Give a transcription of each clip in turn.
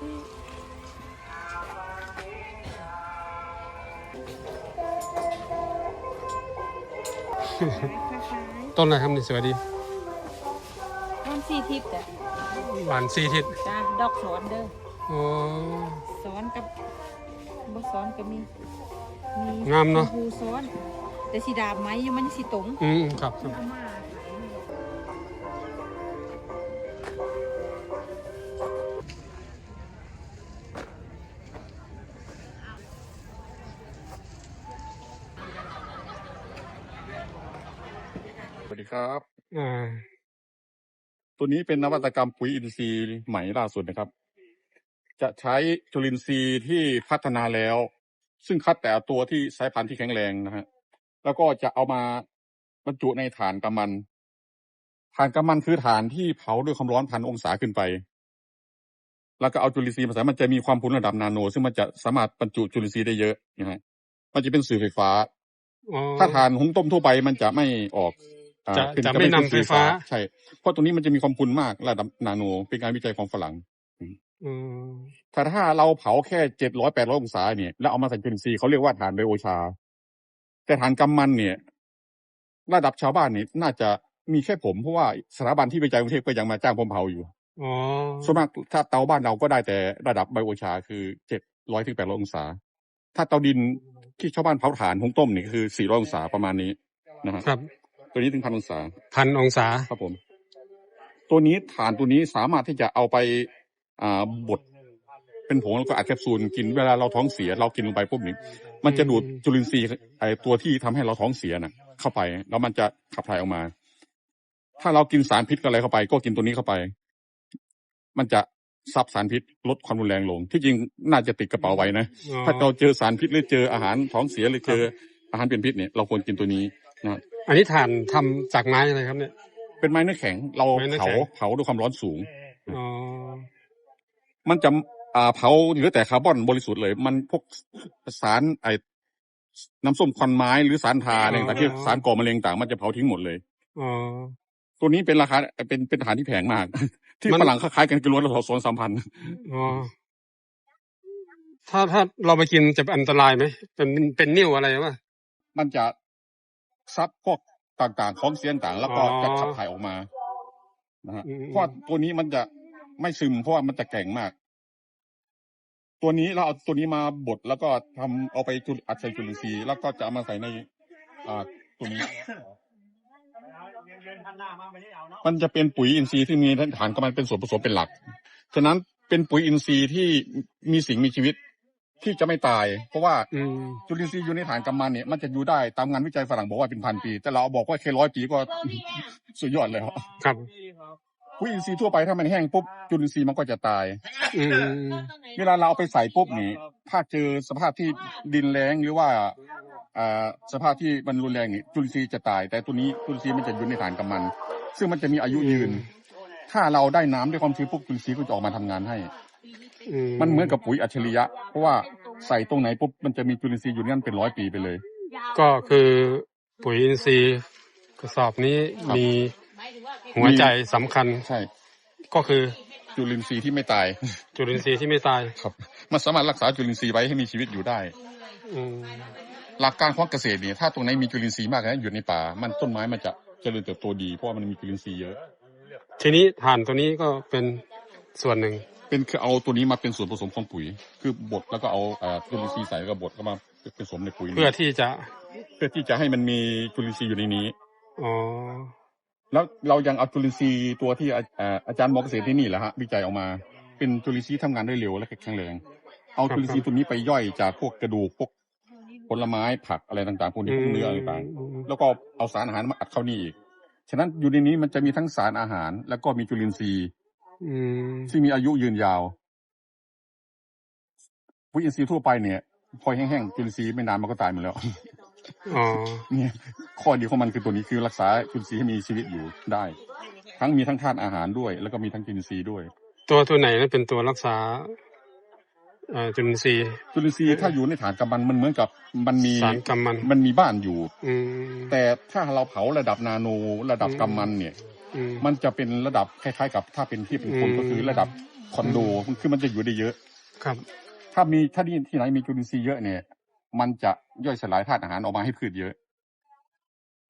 ถามได้ค่ะพี่ต้นอะไรครับนี่สวัสดีต้นสี่ทิศอะหวานซีทิศจ้าดอกสอนเด้ออ๋อ สอนกับบ่สอนก็มีมีงามเนอะชพูสอนแต่สีดาบไหมยังมันสีตรง อืมครับครับ เอามา ดีครับอ่าตัวนี้เป็นนวัตกรรมปุ๋ยอินทรีย์ใหม่ล่าสุดนะครับ จะใช้จุลินทรีย์ที่พัฒนาแล้ว ซึ่งคัดแต่ตัวที่สายพันธุ์ที่แข็งแรงนะฮะ แล้วก็จะเอามาบรรจุในฐานกำมันฐานกำมันคือฐานที่เผาด้วยความร้อนพันองศาขึ้นไป แล้วก็เอาจุลินทรีย์มาใส่มันจะมีความพุนระดับนาโน ซึ่งมันจะสามารถบรรจุจุลินทรีย์ได้เยอะนะฮะ มันจะเป็นสื่อไฟฟ้าอ๋อถ้าฐานหุงต้มทั่วไปมันจะไม่ออกอ่า จะเป็นจะไม่นำไฟฟ้า ใช่ เพราะตรงนี้มันจะมีความพุนมากระดับนาโน เป็นการวิจัยของฝรั่งอืมถ้าถ้าเราเผาแค่เจ็ดร้อยแปดร้อยองศาเนี่ย แล้วเอามาใส่จุลินทรีย์เขาเรียกว่าฐานไบโอชา แต่ฐานกำมันเนี่ย ระดับชาวบ้านเนี่ยน่าจะมีแค่ผมเพราะว่าสถาบันที่วิจัยกรุงเทพก็ยังมาจ้างผมเผาอยู่อ๋อส่วนมากถ้าเตาบ้านเราก็ได้แต่ระดับไบโอชาคือเจ็ดร้อยถึงแปดร้อยองศา ถ้าเตาดินที่ชาวบ้านเผาถ่านหุงต้มเนี่ยคือสี่ร้อยองศาประมาณนี้นะฮะครับ ตัวนี้ถึงพันองศาพันองศาครับผม ตัวนี้ฐานตัวนี้สามารถที่จะเอาไปอ่าบดเป็นผงแล้วก็อัดแคปซูลกินเวลาเราท้องเสีย เรากินลงไปปุ๊บนี่มันจะดูดจุลินทรีย์ไอตัวที่ทำให้เราท้องเสียน่ะ เข้าไป แล้วมันจะขับถ่ายออกมา ถ้าเรากินสารพิษอะไรเข้าไป ก็กินตัวนี้เข้าไป มันจะซับสารพิษลดความรุนแรงลง ที่จริงน่าจะติดกระเป๋าไว้นะอ๋อถ้าเราเจอสารพิษหรือเจออาหารท้องเสียหรือเจออาหารเป็นพิษเนี่ยเราควรกินตัวนี้นะ อันนี้ฐานทำจากไม้อะไรครับเนี่ย เป็นไม้เนื้อแข็ง เราไม้เนื้อเผาแข็ง เผาด้วยความร้อนสูง อ๋อ มันจะอ่าเผาเหลือแต่คาร์บอนบริสุทธิ์เลย มันพวกสารไอ้น้ำส้มควันไม้หรือสารทาอะไรต่างๆที่สารก่อมะเร็งต่างมันจะเผาทิ้งหมดเลย อ๋อ ตัวนี้เป็นราคาเป็นเป็นฐานที่แพงมาก ที่มัน ฝรั่งเขาขายกันกิโลละสองสามพันอ๋อ ถ้าถ้าเราไปกินจะอันตรายไหม เป็นเป็นนิ่วอะไรวะมันจะ ซับพวกต่างๆของเสียงต่างๆแล้วก็อ๋อจะขับถ่ายออกมานะฮะอืมเพราะว่าตัวนี้มันจะไม่ซึมเพราะว่ามันจะแข็งมาก ตัวนี้เราเอาตัวนี้มาบดแล้วก็ทำเอาไปจุลอัดใส่จุลินทรีย์แล้วก็จะเอามาใส่ในอ่าตัวนี้ มันจะเป็นปุ๋ยอินทรีย์ที่มีฐานกำมันเป็นส่วนผสมเป็นหลัก ฉะนั้นเป็นปุ๋ยอินทรีย์ที่มีสิ่งมีชีวิต ที่จะไม่ตาย เพราะว่าอืมจุลินทรีย์อยู่ในฐานกำมันเนี่ยมันจะอยู่ได้ตามงานวิจัยฝรั่งบอกว่าเป็นพันปี แต่เราบอกว่าแค่ร้อยปีก็ สุดยอดเลยครับครับ ปุ๋ยอินทรีย์ทั่วไปถ้ามันแห้งปุ๊บจุลินทรีย์มันก็จะตาย อืม เวลาเราเอาไปใส่ปุ๊บนี่ ถ้าเจอสภาพที่ดินแล้งหรือว่าอ่าสภาพที่มันรุนแรงนี่จุลินทรีย์จะตาย แต่ตัวนี้จุลินทรีย์มันจะอยู่ในฐานกำมัน ซึ่งมันจะมีอายุยืน ถ้าเราได้น้ำด้วยความชื้นปุ๊บจุลินทรีย์ก็จะออกมาทำงานให้อื มันเหมือนกับปุ๋ยอัจฉริยะ เพราะว่าใส่ตรงไหนปุ๊บมันจะมีจุลินทรีย์อยู่นั่นเป็นร้อยปีไปเลย ก็คือปุ๋ยอินทรีย์กระสอบนี้ครับ มีหัวใจสำคัญใช่ ก็คือจุลินทรีย์ที่ไม่ตาย จุลินทรีย์ที่ไม่ตายครับ มันสามารถรักษาจุลินทรีย์ไว้ให้มีชีวิตอยู่ได้ อืมหลักการของเกษตรเนี่ยถ้าตรงไหนมีจุลินทรีย์มากนะอยู่ในป่า มันต้นไม้มันจะเจริญเติบโตดีเพราะว่ามันมีจุลินทรีย์เยอะ ทีนี้ฐานตัวนี้ก็เป็นส่วนหนึ่ง เป็นคือเอาตัวนี้มาเป็นส่วนผสมของปุ๋ย คือบดแล้วก็เอาเอ่อจุลินทรีย์ใส่แล้วก็บดก็มาผสมในปุ๋ยเพื่อที่จะเพื่อที่จะให้มันมีจุลินทรีย์อยู่ในนี้ อ๋อแล้วเรายังเอาจุลินทรีย์ตัวที่อาเอ่ออาจารย์หมอเกษตรที่นี่แหละฮะวิจัยออกมาเป็นจุลินทรีย์ทำงานได้เร็วและแข็งแรง เอาจุลินทรีย์ตัวนี้ไปย่อยจากพวกกระดูกพวกผลไม้ผักอะไรต่างๆพวกนี้พวกเนื้อต่างๆแล้วก็เอาสารอาหารมาอัดเข้านี่อีก ฉะนั้นอยู่ในนี้มันจะมีทั้งสารอาหาร แล้วก็มีจุลินทรีย์ อืมซึ่งมีอายุยืนยาวปุ๋ยอินทรีย์ทั่วไปเนี่ย พอแห้งๆจุลินทรีย์ไม่นานมันก็ตายหมดแล้วอ๋อเนี่ยข้อดีของมันคือตัวนี้คือรักษาจุลินทรีย์ให้มีชีวิตอยู่ได้ ทั้งมีทั้งธาตุอาหารด้วย แล้วก็มีทั้งจุลินทรีย์ด้วย ตัวตัวไหนนั้นเป็นตัวรักษาเอ่อจุลินทรีย์จุลินทรีย์ถ้าอยู่ในฐานกำมันมันเหมือนกับมันมีสารกำมันมันมีบ้านอยู่อืมแต่ถ้าเราเผาระดับนาโนระดับกำมันเนี่ยอื มมันจะเป็นระดับคล้าย ๆ กับถ้าเป็นที่เป็นคนอืมก็คือระดับคอนโดคือมันจะอยู่ได้เยอะ ครับ ถ้ามีถ้าที่ที่ไหนมีจุลินทรีย์เยอะเนี่ย มันจะย่อยสลายธาตุอาหารออกมาให้พืชเยอะ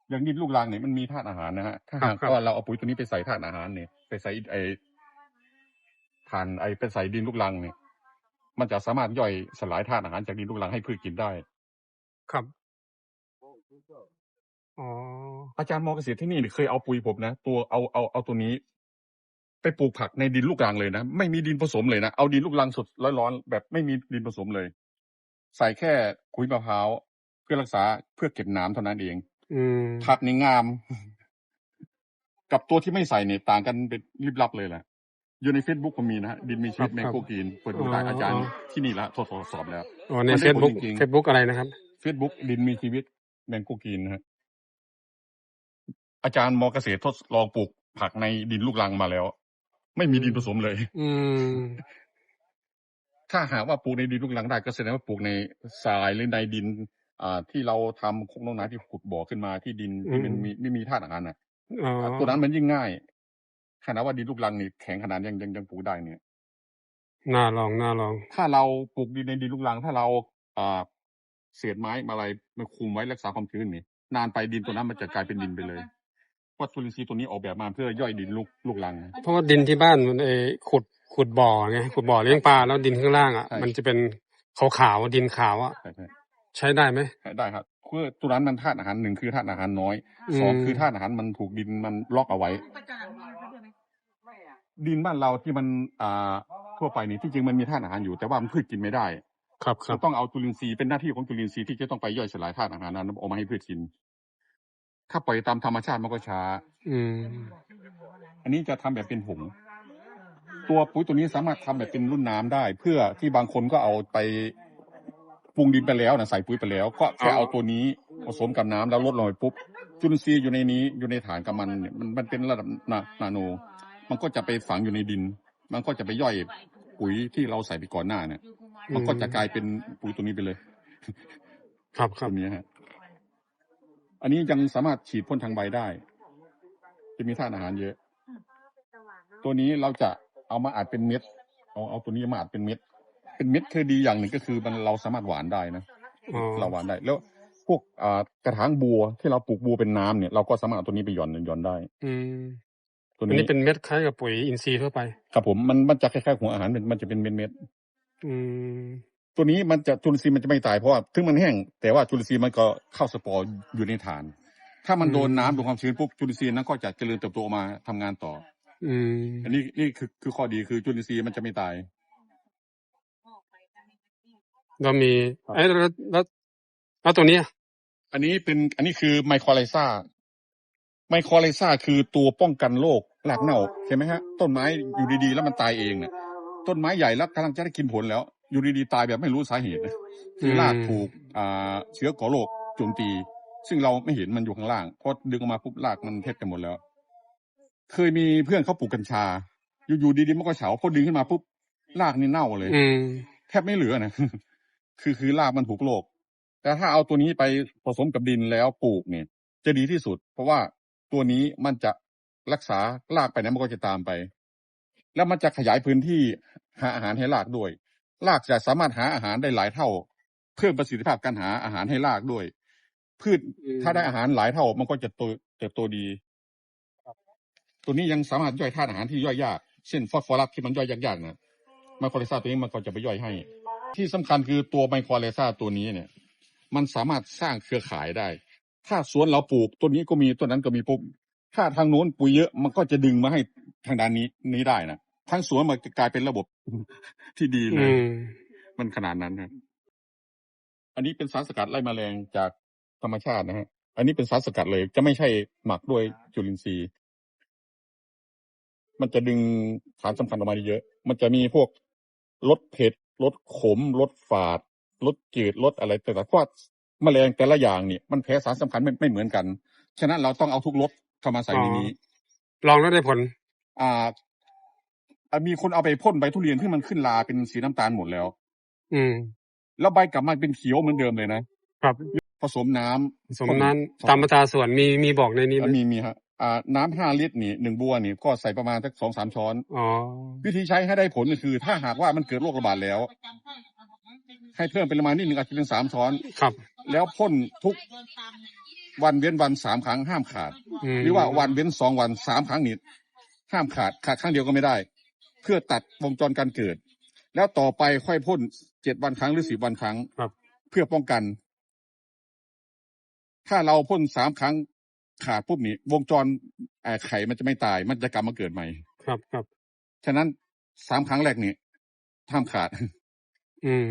อย่างดินลูกรังเนี่ยมันมีธาตุอาหารนะฮะถ้าหากครับว่าเราเอาปุ๋ยตัวนี้ไปใส่ธาตุอาหารเนี่ยไปใส่ไอทานไอไปใส่ดินลูกรังเนี่ย มันจะสามารถย่อยสลายธาตุอาหารจากดินลูกรังให้พืชกินได้ ครับ อ๋อ อาจารย์มอเกษตรที่นี่เคยเอาปุ๋ยผมนะ ตัวเอาเอาเอาตัวนี้ ไปปลูกผักในดินลูกรังเลยนะ ไม่มีดินผสมเลยนะ เอาดินลูกรังสดร้อนๆแบบไม่มีดินผสมเลย ใส่แค่ขุยมะพร้าวเพื่อรักษาเพื่อเก็บน้ำเท่านั้นเอง อืม ผักนี่งาม กับตัวที่ไม่ใส่เนี่ยต่างกันเป็นริบลับเลยแหละอยู่ในเฟซบุ๊กก็มีนะฮะดินมีชีวิตแมงโกกีนเปิดดูได้อาจารย์ที่นี่ละทดสอบแล้ว อ๋อในมันได้เฟซบุ๊กผลจริงๆ เฟซบุ๊กอะไรนะครับเฟซบุ๊กดินมีชีวิตแมงโกกีนนะฮะ อาจารย์มอเกษตรทดลองปลูกผักในดินลูกรังมาแล้ว ไม่มีดินผสมเลย อืม ถ้าหากว่าปลูกในดินลูกรังได้ก็แสดงว่าปลูกในทรายหรือในดิน อ่า ที่เราทำโคกน้องนาที่ขุดบ่อขึ้นมาที่ดินที่มันมีไม่มีธาตุอาหารน่ะอ๋อตัวนั้นมันยิ่งง่ายขนาดว่าดินลูกรังนี่แข็งขนาดยังยังยังปลูกได้เนี่ยน่าลองน่าลอง ถ้าเราปลูกดินในดินลูกรัง ถ้าเราอ่าเศษไม้มาอะไรมาคุมไว้รักษาความชื้นนี่นานไปดินตัวนั้นมันจะกลายเป็นดินไปเลย เพราะจุลินทรีย์ตัวนี้ออกแบบมาเพื่อย่อยดินลูกลูกรัง เพราะว่าดินที่บ้านมันเออขุดขุดบ่อไงขุดบ่อเลี้ยงปลาแล้วดินข้างล่างอะ ใช่ มันจะเป็นขาวๆดินขาวอะ ใช่ใช่ใช้ได้ไหมได้ครับคือตัวนั้นมันธาตุอาหารหนึ่งคือธาตุอาหารน้อยอืม สองคือธาตุอาหารมันถูกดินมันล็อกเอาไว้ ดินบ้านเราที่มันอ่าทั่วไปนี่ที่จริงมันมีธาตุอาหารอยู่แต่ว่ามันพืชกินไม่ได้ครับครัเราบต้องเอาจุลินทรีย์เป็นหน้าที่ของจุลินทรีย์ที่จะต้องไปย่อยสลายธาตุอาหารนั้นออกมาให้พืชกิน ถ้าปล่อยตามธรรมชาติมันก็ช้า อืม อันนี้จะทำแบบเป็นผงตัวปุ๋ยตัวนี้สามารถทำแบบเป็นรุ่นน้ำได้ เพื่อที่บางคนก็เอาไปปรุงดินไปแล้วนะใส่ปุ๋ยไปแล้ว ก็แค่เอาตัวนี้ผสมกับน้ำแล้วลดลงไปปุ๊บจุลินทรีย์อยู่ในนี้อยู่ในฐานกับมันเนี่ยมันมันเป็นระดับนานาโน มันก็จะไปฝังอยู่ในดิน มันก็จะไปย่อยปุ๋ยที่เราใส่ไปก่อนหน้าเนี่ย มันก็จะกลายเป็นปุ๋ยตัวนี้ไปเลยครับครัตับวนี้ฮะ อันนี้ยังสามารถฉีดพ่นทางใบได้ จะมีธาตุอาหารเยอะ ตัวนี้เราจะเอามาอัดเป็นเม็ด เอาเอาตัวนี้มาอัดเป็นเม็ด เป็นเม็ดคือดีอย่างหนึ่งก็คือมันเราสามารถหวานได้นะอ๋อเราหวานได้แล้วพวกอ่ากระถางบัวที่เราปลูกบัวเป็นน้ำเนี่ยเราก็สามารถเอาตัวนี้ไปหย่อนหย่อนได้ อืมตัวอันนี้นี้เป็นเม็ดคล้ายกับปุ๋ยอินทรีย์ทั่วไป ครับผมมันมันจะคล้ายๆหัวอาหารมันมันจะเป็นเม็ดเม็ดๆอืม ตัวนี้มันจะจุลินทรีย์มันจะไม่ตายเพราะว่าถึงมันแห้งแต่ว่าจุลินทรีย์มันก็เข้าสปอร์อยู่ในฐาน ถ้ามันโดนน้ำโดนความชื้นปุ๊บจุลินทรีย์นั้นก็จะเจริญเติบโตออกมาทำงานต่อ อืม อันนี้นี่คือคือข้อดีคือจุลินทรีย์มันจะไม่ตายเรามีครับเอ้ยแล้วแล้วแล้วตัวเนี้ยอันนี้เป็นอันนี้คือไมโครไลซ่าไมโครไลซ่าคือตัวป้องกันโรครากเน่าเห็นไหมฮะ ต้นไม้อยู่ดีๆ แล้วมันตายเองเนี่ยต้นไม้ใหญ่แล้วกำลังจะได้กินผลแล้ว อยู่ดีๆตายแบบไม่รู้สาเหตุนะคือรากถูกอ่าเชื้อก่อโรคโจมตี ซึ่งเราไม่เห็นมันอยู่ข้างล่างพอดึงออกมาปุ๊บรากมันเทศกันหมดแล้ว เคยมีเพื่อนเขาปลูกกัญชา อยู่ๆดีๆมันก็เฉาพอดึงขึ้นมาปุ๊บรากนี่เน่าเลยอืมแทบไม่เหลือนะคือคือรากมันถูกโรคแต่ถ้าเอาตัวนี้ไปผสมกับดินแล้วปลูกเนี่ย จะดีที่สุด เพราะว่าตัวนี้มันจะรักษารากไปไหนมันก็จะตามไป แล้วมันจะขยายพื้นที่หาอาหารให้รากด้วย รากจะสามารถหาอาหารได้หลายเท่า เพิ่มประสิทธิภาพการหาอาหารให้รากด้วย พืชอืมถ้าได้อาหารหลายเท่า มันก็จะโตเติบโตดีตัวนี้ยังสามารถย่อยธาตุอาหารที่ย่อยยากเช่นฟอสฟอรัสที่มันย่อยยากๆนะไมโครไลซ่าตัวนี้มันก็จะไปย่อยให้ ที่สำคัญคือตัวไมโครไลซ่าตัวนี้เนี่ย มันสามารถสร้างเครือข่ายได้ ถ้าสวนเราปลูกต้นนี้ก็มีต้นนั้นก็มีปุ๊บถ้าทางโน้นปุ๋ยเยอะมันก็จะดึงมาให้ทางด้านนี้นี้ได้นะ ทั้งสวนมันจะกลายเป็นระบบที่ดีเลอืยมมันขนาดนั้นครับอันนี้เป็นสารสกัดไล่แมลงจากธรรมชาตินะฮะ อันนี้เป็นสารสกัดเลย จะไม่ใช่หมักด้วยจุลินทรีย์ มันจะดึงสารสำคัญออกมาได้เยอะ มันจะมีพวกลดเผ็ดลดขมลดฝาดลดจืดลดอะไรแต่ละเพราะว่าแมลงแต่ละอย่างเนี่ยมันแพ้สารสำคัญไม่ไม่เหมือนกัน ฉะนั้นเราต้องเอาทุกรสเข้ามาใส่ในนี้ ลองแล้วได้ผล อ่าอ่า มีคนเอาไปพ่นใบทุเรียนที่มันขึ้นลาเป็นสีน้ำตาลหมดแล้ว อืม แล้วใบกลับมาเป็นเขียวเหมือนเดิมเลยนะ ครับ ผสมน้ำสมนั้นตามมาตราส่วนมีมีบอกในนี้ไหมแล้วมีมีฮะอ่าน้ำห้าลิตรนี่หนึ่งบัวนี่ก็ใส่ประมาณสักสองสามช้อนอ๋อวิธีใช้ให้ได้ผลก็คือ ถ้าหากว่ามันเกิดโรคระบาดแล้ว ให้เพิ่มเป็นประมาณนิดหนึ่งอาจจะเป็นสามช้อนครับ แล้วพ่นทุกวันเว้นวันสามครั้งห้ามขาดมหรือว่าวันเว้นสองวันสามครั้งนี่ห้ามขาดขาดครั้งเดียวก็ไม่ได้ เพื่อตัดวงจรการเกิด แล้วต่อไปค่อยพ่นเจ็ดวันครั้งหรือสิบวันครั้งครับ เพื่อป้องกัน ถ้าเราพ่นสามครั้งขาดปุ๊บนี่วงจรเอ่อไข่มันจะไม่ตาย มันจะกลับมาเกิดใหม่ ครับครับ ฉะนั้นสามครั้งแรกนี่ห้ามขาด อืม